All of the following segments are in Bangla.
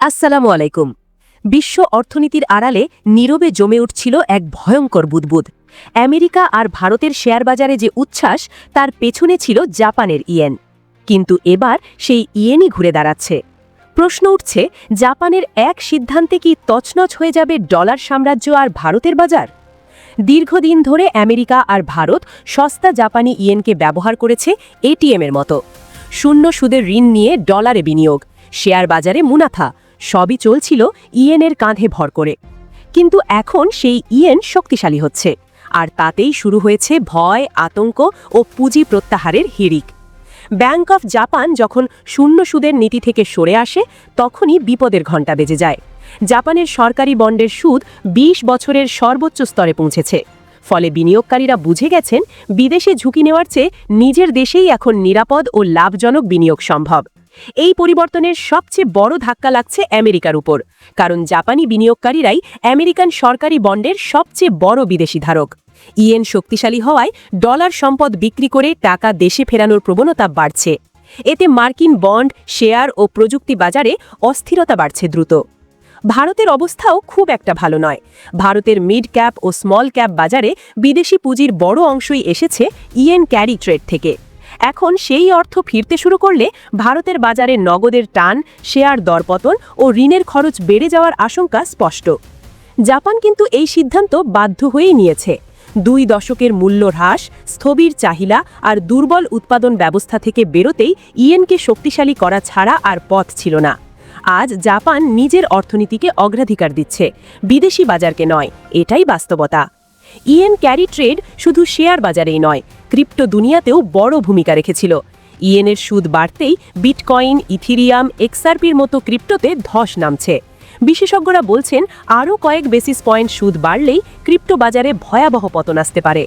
আসসালামু আলাইকুম। বিশ্ব অর্থনীতির আড়ালে নীরবে জমে উঠছিল এক ভয়ঙ্কর বুদবুদ। আমেরিকা আর ভারতের শেয়ার বাজারে যে উচ্ছ্বাস, তার পেছনে ছিল জাপানের ইয়েন। কিন্তু এবার সেই ইয়েনই ঘুরে দাঁড়াচ্ছে। প্রশ্ন উঠছে, জাপানের এক সিদ্ধান্তে কি তছনছ হয়ে যাবে ডলার সাম্রাজ্য আর ভারতের বাজার? দীর্ঘদিন ধরে আমেরিকা আর ভারত সস্তা জাপানি ইয়েনকে ব্যবহার করেছে এটিএমের মতো। শূন্য সুদের ঋণ নিয়ে ডলারে বিনিয়োগ শেয়ার বাজারে মুনাফা সবই চলছিল ইয়েনের কাঁধে ভর করে। কিন্তু এখন সেই ইয়েন শক্তিশালী হচ্ছে, আর তাতেই শুরু হয়েছে ভয়, আতঙ্ক ও পুঁজি প্রত্যাহারের হিড়িক। ব্যাংক অফ জাপান যখন শূন্য সুদের নীতি থেকে সরে আসে, তখনই বিপদের ঘণ্টা বেজে যায়। জাপানের সরকারি বন্ডের সুদ ২০ বছরের সর্বোচ্চ স্তরে পৌঁছেছে। ফলে বিনিয়োগকারীরা বুঝে গেছেন, বিদেশে ঝুঁকি নেওয়ার চেয়ে নিজের দেশেই এখন নিরাপদ ও লাভজনক বিনিয়োগ সম্ভব। এই পরিবর্তনের সবচেয়ে বড় ধাক্কা লাগছে আমেরিকার উপর, কারণ জাপানি বিনিয়োগকারীরাই আমেরিকান সরকারি বন্ডের সবচেয়ে বড় বিদেশি ধারক। ইয়েন শক্তিশালী হওয়ায় ডলার সম্পদ বিক্রি করে টাকা দেশে ফেরানোর প্রবণতা বাড়ছে। এতে মার্কিন বন্ড, শেয়ার ও প্রযুক্তি বাজারে অস্থিরতা বাড়ছে দ্রুত। ভারতের অবস্থাও খুব একটা ভালো নয়। ভারতের মিড ক্যাপ ও স্মল ক্যাপ বাজারে বিদেশি পুঁজির বড় অংশই এসেছে ইয়েন ক্যারি ট্রেড থেকে। এখন সেই অর্থ ফিরতে শুরু করলে ভারতের বাজারে নগদের টান, শেয়ার দরপতন ও ঋণের খরচ বেড়ে যাওয়ার আশঙ্কা স্পষ্ট। জাপান কিন্তু এই সিদ্ধান্ত বাধ্য হয়েই নিয়েছে। দুই দশকের মূল্য হ্রাস, স্থবির চাহিদা আর দুর্বল উৎপাদন ব্যবস্থা থেকে বেরোতেই ইয়েনকে শক্তিশালী করা ছাড়া আর পথ ছিল না। আজ জাপান নিজের অর্থনীতিকে অগ্রাধিকার দিচ্ছে, বিদেশি বাজারকে নয়, এটাই বাস্তবতা। ইয়েন ক্যারি ট্রেড শুধু শেয়ার বাজারেই নয়, ক্রিপ্টো দুনিয়াতেও বড় ভূমিকা রেখেছিল। ইয়েনের সুদ বাড়তেই বিটকয়েন, ইথিরিয়াম, এক্সআরপির মতো ক্রিপ্টোতে ধস নামছে। বিশেষজ্ঞরা বলছেন, আরও কয়েক বেসিস পয়েন্ট সুদ বাড়লেই ক্রিপ্টো বাজারে ভয়াবহ পতন আসতে পারে।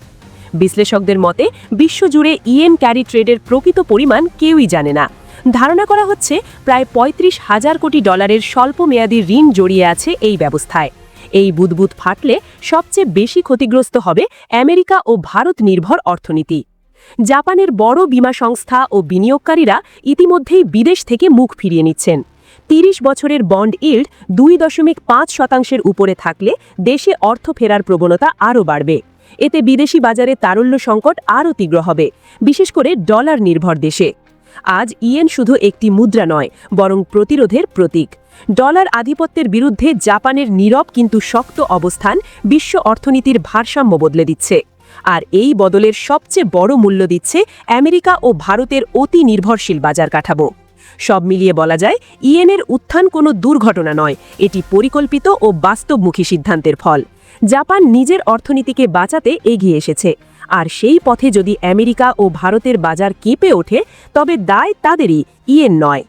বিশ্লেষকদের মতে, বিশ্বজুড়ে ইএন ক্যারি ট্রেডের প্রকৃত পরিমাণ কেউই জানে না। ধারণা করা হচ্ছে, প্রায় ৩৫ হাজার কোটি ডলারের স্বল্প মেয়াদী ঋণ জড়িয়ে আছে এই ব্যবস্থায়। এই বুদবুদ ফাটলে সবচেয়ে বেশি ক্ষতিগ্রস্ত হবে আমেরিকা ও ভারত নির্ভর অর্থনীতি। জাপানের বড় বীমা সংস্থা ও বিনিয়োগকারীরা ইতিমধ্যেই বিদেশ থেকে মুখ ফিরিয়ে নিচ্ছেন। তিরিশ বছরের বন্ড ইল্ড দুই দশমিক পাঁচ শতাংশের উপরে থাকলে দেশে অর্থ ফেরার প্রবণতা আরও বাড়বে। এতে বিদেশি বাজারে তারল্য সংকট আরও তীব্র হবে, বিশেষ করে ডলার নির্ভর দেশে। আজ ইয়েন শুধু একটি মুদ্রা নয়, বরং প্রতিরোধের প্রতীক। ডলার আধিপত্যের বিরুদ্ধে জাপানের নীরব কিন্তু শক্ত অবস্থান বিশ্ব অর্থনীতির ভারসাম্য বদলে দিচ্ছে। আর এই বদলের সবচেয়ে বড় মূল্য দিচ্ছে আমেরিকা ও ভারতের অতি নির্ভরশীল বাজার কাঠামো। সব মিলিয়ে বলা যায়, ইয়েনের উত্থান কোনো দুর্ঘটনা নয়, এটি পরিকল্পিত ও বাস্তবমুখী সিদ্ধান্তের ফল। জাপান নিজের অর্থনীতিকে বাঁচাতে এগিয়ে এসেছে। আর সেই পথে যদি আমেরিকা ও ভারতের বাজার কেঁপে ওঠে, তবে দায় তাদেরই, ইয়ের নয়।